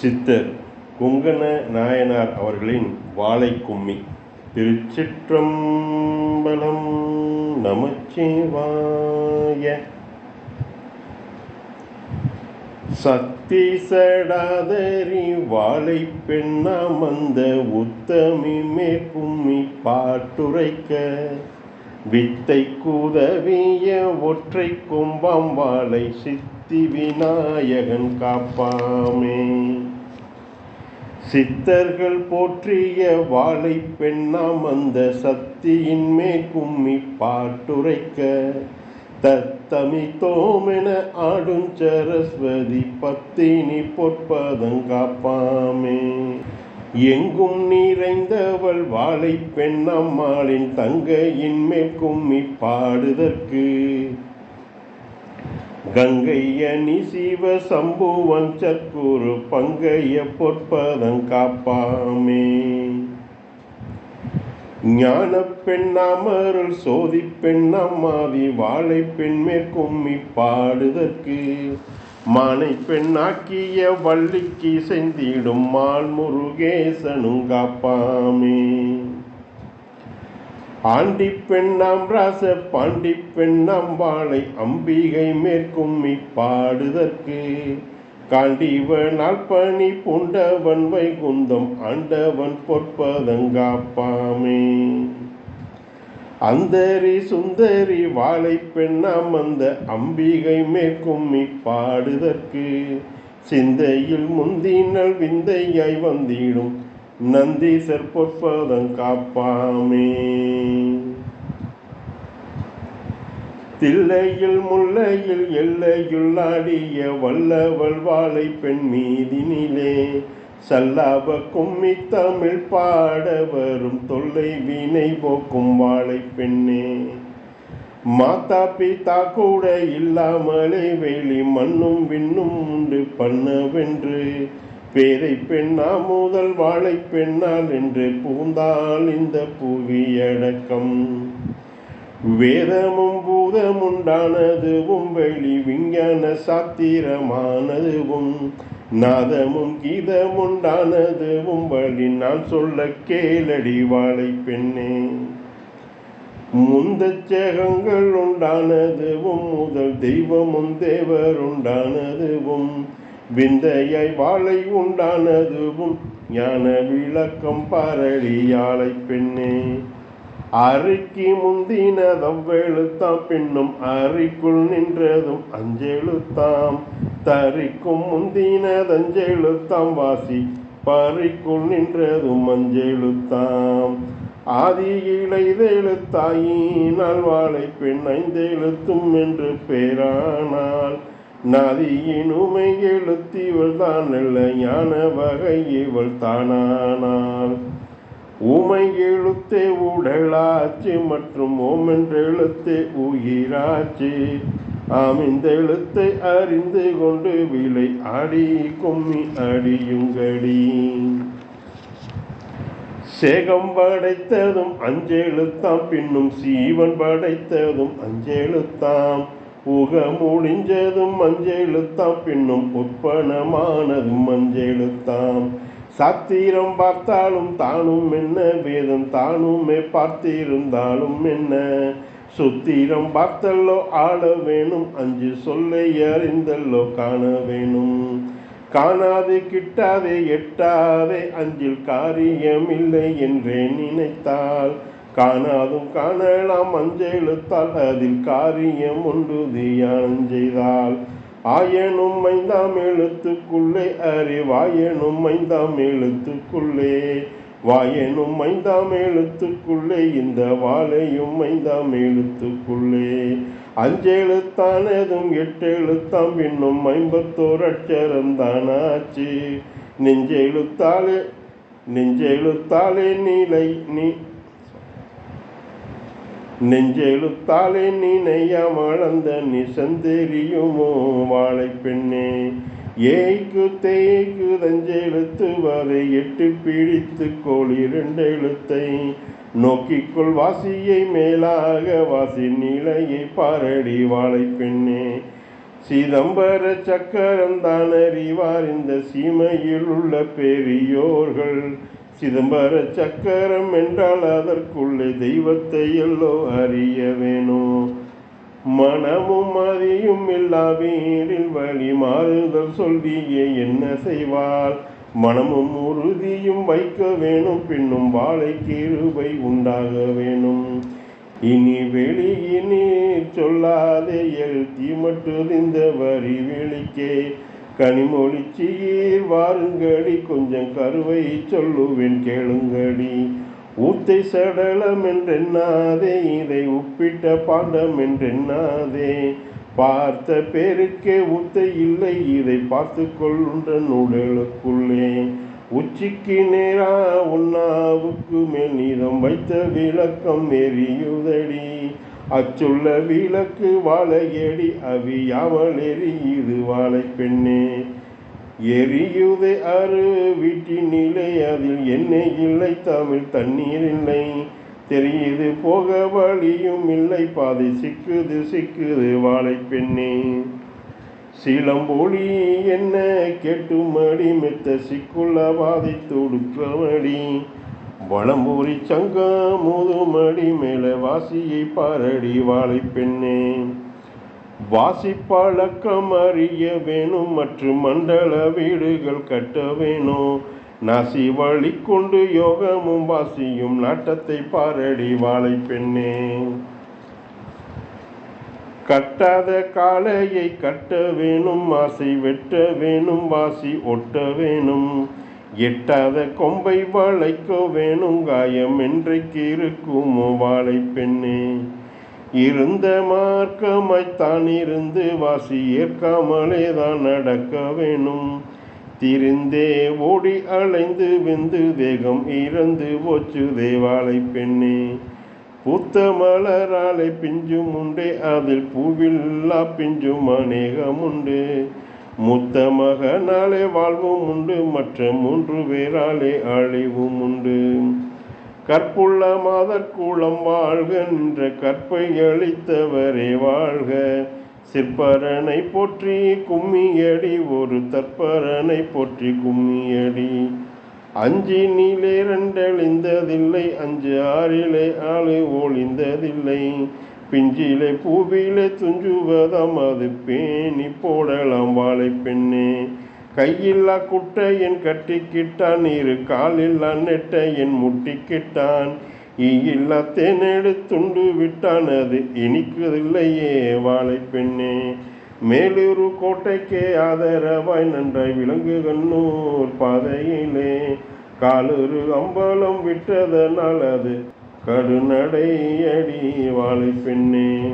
சித்தர் குங்கண நாயனார் அவர்களின் வாழை கும்மி திருச்சிற்றம்பலம் நமச்சிவாய. சக்தி சடாதரி வாழை அந்த உத்தமி மேற்கும்மி பாட்டுரைக்க. வித்தை குதவிய ஒற்றை கும்பம் வாழை சித்தி விநாயகன் காப்பாமே. சித்தர்கள் போற்றிய வாழை பெண்ணாம் அந்த சக்தியின் மே கும்மி பாட்டுரைக்க தத்தமித்தோமென ஆடும் சரஸ்வதி பத்தினி பொற்பதங்காப்பாமே எங்கும் நிறைந்தவள் வாழை பெண்ணம்மாளின் தங்கையின் மேல் கும்மி பாடுதற்கு. கங்கையணி சிவ சம்புவன் சற்குரு பங்கைய பொற்பதம் காப்பாமே. ஞான பெண்ணாமருள் சோதி பெண்ணம்மாதி வாழை பெண் மேற்கும்மி பாடுதற்கு. மானை பெண்ணாக்கிய வள்ளிக்கு செந்திடும் மால் முருகேசனுங்காப்பாமே ஆண்டி பெண்ணாம் ராச பாண்டி பெண்ணாம் வாழை அம்பிகை மேற்கும்மி பாடுதற்கு காண்டிவனால் பணி பூண்டவன் வைகுந்தம் ஆண்டவன் பொற்பதங்காப்பாமே அந்தரி சுந்தரி வாழை பெண்ணாம் அந்த அம்பிகை மேற்கும்மி பாடுதற்கு சிந்தையில் முந்தினல் விந்தையாய் வந்திடும் நந்தீசர் பொற்பதம் காப்பாமே. தில்லையில் முல்லையில் எல்லையுள்ளாடிய வல்லவள் வாழை பெண் மீதினிலே சல்லாப கும்மி தமிழ் பாட வரும் தொல்லை வீணை போக்கும் வாழை பெண்ணே. மாதா பிதா கூட இல்லாமலே வெளி மண்ணும் விண்ணும் உண்டு பண்ணவென்று. பேரை பெண்ணா முதல் வாழை பெண்ணால் என்று பூந்தால் இந்த புவியடக்கம் வேதமும் பூதமுண்டானதுவும் வெளி விஞ்ஞான சாத்திரமானதுவும் நாதமும் கீதமுண்டானது வழி நான் சொல்ல கேளடி வாழை பெண்ணே. முந்தச்சகங்கள் உண்டானதுவும் முதல் தெய்வமும் தேவர் உண்டானதுவும் விந்தையாய் வாழை உண்டானதுவும் ஞான விளக்கம் பாரடி யாழை பெண்ணே. அறைக்கு முந்தினதவ்வெழுத்தாம் பின்னும் அறைக்குள் நின்றதும் அஞ்செழுத்தாம். தறிக்கும் முந்தினதஞ்செழுத்தாம் வாசி பறிக்குள் நின்றதும் அஞ்செழுத்தாம். ஆதி இளைதெழுத்தாயினால் வாழை பெண் ஐந்தெழுத்தும் என்று பேரானால் நதியினுமை எழுத்திவள் தான் இல்லை ஞான வகை இவள் தானானாள் ஊமை எழுத்தே உடலாச்சு மற்றும் ஓமென்ற எழுத்து எழுத்தே உயிராச்சு ஆம் இந்த எழுத்தை அறிந்து கொண்டு விலை அடி கும்மி அடியுங்கடி. சேகம் படைத்ததும் அஞ்செழுத்தாம் பின்னும் சீவன் படைத்ததும் அஞ்செழுத்தாம். உக முடிஞ்சதும் மஞ்செழுத்தாம் பின்னும் உற்பனமானதும் மஞ்செழுத்தாம் சாத்திரம் பார்த்தாலும் தானும் என்ன? வேதம் தானுமே பார்த்திருந்தாலும் என்ன? சுத்திரம் பார்த்தல்லோ ஆள வேணும். அஞ்சு சொல்லை அறிந்தல்லோ காண வேணும். காணாது கிட்டாதே எட்டாதே அஞ்சில் காரியம் இல்லை என்றே நினைத்தால் காணாதும் காணலாம். அஞ்செழுத்தால் அதில் காரியம் ஒன்று தியானம் செய்தால் ஆயனும் ஐந்தாம் எழுத்துக்குள்ளே அறிவாயனும் ஐந்தாம் எழுத்துக்குள்ளே. வாயனும் ஐந்தாம் எழுத்துக்குள்ளே இந்த வாழையும் ஐந்தாம் எழுத்துக்குள்ளே. அஞ்செழுத்தானதும் எட்டு எழுத்தாம் இன்னும் ஐம்பத்தோரு அச்சரம் தானாச்சு. நெஞ்செழுத்தாலே நெஞ்செழுத்தாலே நீலை நீ நெஞ்செழுத்தாலே நினையாமளந்த நிசந்தெரியுமோ வாழை பெண்ணே? ஏய்க்கு தேய்க்கு தஞ்செழுத்து வரை எட்டு பிடித்து கோள் இரண்டு எழுத்தை நோக்கிக்கொள் வாசியை மேலாக வாசி நிலையை பாரடி வாழை பெண்ணே. சிதம்பர சக்கரம் தான் அறிவார் இந்த சீமையில் உள்ள பெரியோர்கள். சிதம்பர சக்கரம் என்றால் அதற்குள்ளே தெய்வத்தை எல்லோ அறிய வேணும். மனமும் மதியும் இல்லா வீரில் வழி மாறுதல் சொல்லியே என்ன செய்வாள்? மனமும் உறுதியும் வைக்க வேணும் பின்னும் வாழை கிருபை உண்டாக வேணும். இனி வெளியினீர் சொல்லாதே எழுத்தி மட்டும் இந்த வரி வெளிக்கே. கனிமொழிச்சீர் வாருங்கடி கொஞ்சம் கருவை சொல்லுவேன் கேளுங்கடி. ஊத்தை சடலம் என்றென்னாதே இதை உப்பிட்ட பாண்டம் என்றென்னாதே பார்த்த பேருக்கே ஊத்தை இல்லை இதை பார்த்து கொள்ளுன்ற நூடலுக்குள்ளே. உச்சிக்கு நேரா உண்ணாவுக்கு மேல் நீதம் வைத்த விளக்கம் எரியுதடி. அச்சுள்ள விளக்கு வாழையடி அவியாமல் எரியுது வாழை பெண்ணே. எரியுது அரு வீட்டினிலே அதில் எண்ணெய் இல்லை தமிழ் தண்ணீர் இல்லை. தெரியுது போக வழியும் இல்லை பாதை சிக்குது சிக்குது வாழை பெண்ணே. சிலம்பொழி என்ன கேட்டுமடி மெத்த சிக்குள்ள பாதை தொடுக்கமடி வளம்பூரி சங்கம் முதுமடி மேல வாசியை பாரடி வாழை பெண்ணே. வாசிப்பழக்கம் அறிய வேணும் மற்றும் மண்டல வீடுகள் கட்ட வேணும். நாசி வழி கொண்டு யோகமும் வாசியும் நாட்டத்தை பாரடி வாழை பெண்ணே. கட்டாத காளையை கட்ட வேணும் ஆசை வெட்ட வேணும் வாசி ஒட்ட வேணும். எட்டாத கொம்பை வாழைக்கோ வேணும் காயம் என்றைக்கு இருக்குமோ வாழை பெண்ணே. இருந்த மார்க்கமாய்த்தான் இருந்து வாசி ஏற்காமலே தான் நடக்க வேணும். திரிந்தே ஓடி அலைந்து வெந்து தேகம் இறந்து போச்சு தேவாலை பெண்ணே. பூத்த மலராலை பிஞ்சும் உண்டே அதில் பூவில்லா பிஞ்சும் அநேகம் உண்டு மூத்த மகனாலே வாழ்வும் உண்டு மற்ற மூன்று பேராலே அழிவும் உண்டு. கற்புள்ள மாதற்குளம் வாழ்க என்ற கற்பை அளித்தவரே வாழ்க. சிற்பரனை போற்றி கும்மியடி ஒரு தற்பரனை போற்றி கும்மியடி அஞ்சு நீலே ரெண்டழிந்ததில்லை அஞ்சு ஆறிலே ஆளு ஒளிந்ததில்லை. பிஞ்சிலே பூவிலே துஞ்சுவதாம் அது பேணி போடலாம் வாழை பெண்ணே. கையில்லா குட்டையன் கட்டிக்கிட்டான் இரு காலில்லா நெட்டையன் முட்டிக்கிட்டான். ஈயில்லா தேனெடுத்துண்டு விட்டான் அது இனிக்குதில்லையே வாழை பெண்ணே. மேலூரு கோட்டைக்கே ஆதரவாய் நன்றாய் விலங்கு கண்ணூர் பாதையிலே. காலூரு அம்பலம் விட்டதனால் அது கடுநடையடி வாழை பெண்ணே.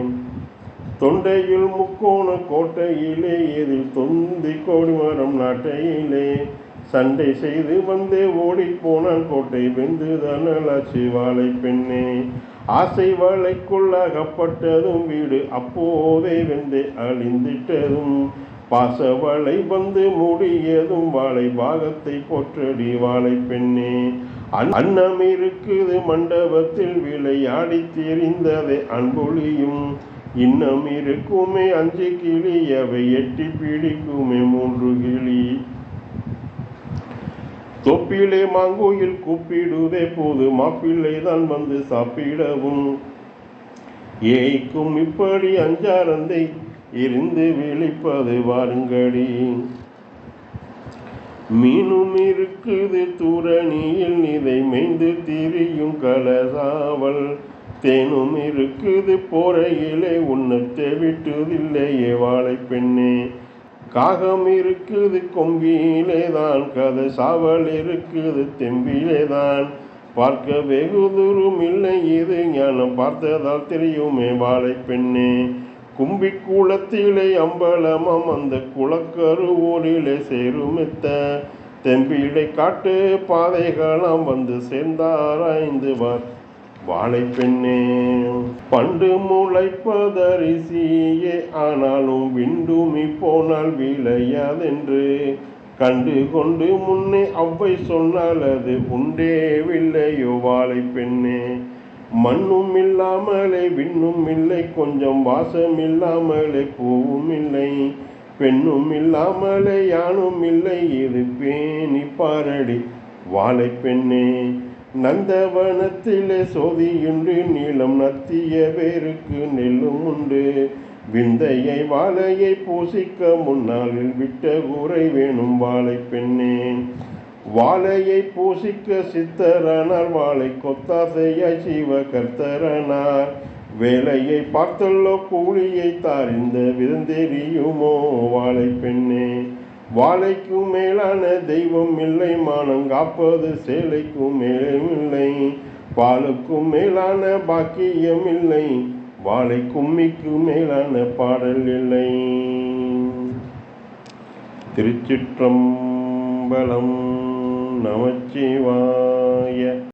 தொண்டையில் முக்கோண கோட்டையிலே எதில் தொந்தி கோடிமரம் நாட்டையிலே. சண்டை செய்து வந்தே ஓடிப்போனான் கோட்டை வெந்து தனலாச்சி வாழை பெண்ணே. ஆசை வலைக்குள்ளாகப்பட்டதும் வீடு அப்போதே வெந்தே அழிந்திட்டதும். பாசவளை வந்து மூடியதும் வாழை பாகத்தை போற்றடி வாழை பெண்ணே. அன்னம் இருக்குது மண்டபத்தில் விளையாடி தெரிந்ததை அன்பொழியும். இன்னம் இருக்குமே அஞ்சு கிளி அவை எட்டி பிடிக்குமே மூன்று கிளி. தொப்பிலே மாங்கோயில் கூப்பிடுதே போது மாப்பிள்ளை தான் வந்து சாப்பிடவும். ஏய்க்கும் இப்படி அஞ்சாரந்தை இருந்து விழிப்பது வாருங்கடி. மீனும் இருக்குது தூரணியில் இதை மெய்ந்து திரியும் கலசாவல். தேனும் இருக்குது போரையிலே உன்னத்தை விட்டுதில்லையே வாழை பெண்ணே. காகம் இருக்குது கொம்பியிலே தான் கதை சாவல் இருக்குது தெம்பிலே தான். பார்க்க வெகு தூரம் இல்லை இது ஞானம் பார்த்ததால் தெரியுமே வாழை பெண்ணே. கும்பி கூளத்திலே அம்பலமம் அந்த குளக்கரு சேருமித்த தெம்பிடை காட்டு பாதைகளாம் வந்து சேர்ந்தாராய்ந்துவார் வாழை பெண்ணே பண்டு முளைப்பதரிசியே ஆனாலும் விண்டுமி போனால் விளையாதென்று கண்டு கொண்டு முன்னே அவ்வை சொன்னால் அது உண்டேவில்லையோ வாழை பெண்ணே மண்ணும் இல்லாமலே விண்ணும் இல்லை. கொஞ்சம் வாசம் இல்லாமலே பூவும் இல்லை. பெண்ணும் இல்லாமலே யானும் இல்லை. இது பேணி பாரடி வாழை பெண்ணே. நந்தவனத்திலே சோதியுண்டு நீளம் நத்திய வேருக்கு நெல்லும் உண்டு. விந்தையை வாழையை பூசிக்க முன்னாளில் விட்ட கூரை வேணும் வாழை பெண்ணே. வாழையை பூசிக்க சித்தரனார் வாழை கொத்தாசையாய் சிவ கர்த்தரனார். வேலையை பார்த்தல்லோ கூலியை தாரிந்த விருந்தெறியுமோ வாழை பெண்ணே. வாழைக்கும் மேலான தெய்வம் இல்லை மானம் காப்பது சேலைக்கும் மேலும் இல்லை. பாலுக்கும் மேலான பாக்கியம் இல்லை வாழை கும்மிக்கும் மேலான பாடல் இல்லை. திருச்சிற்றம்பலம் நமச்சிவாய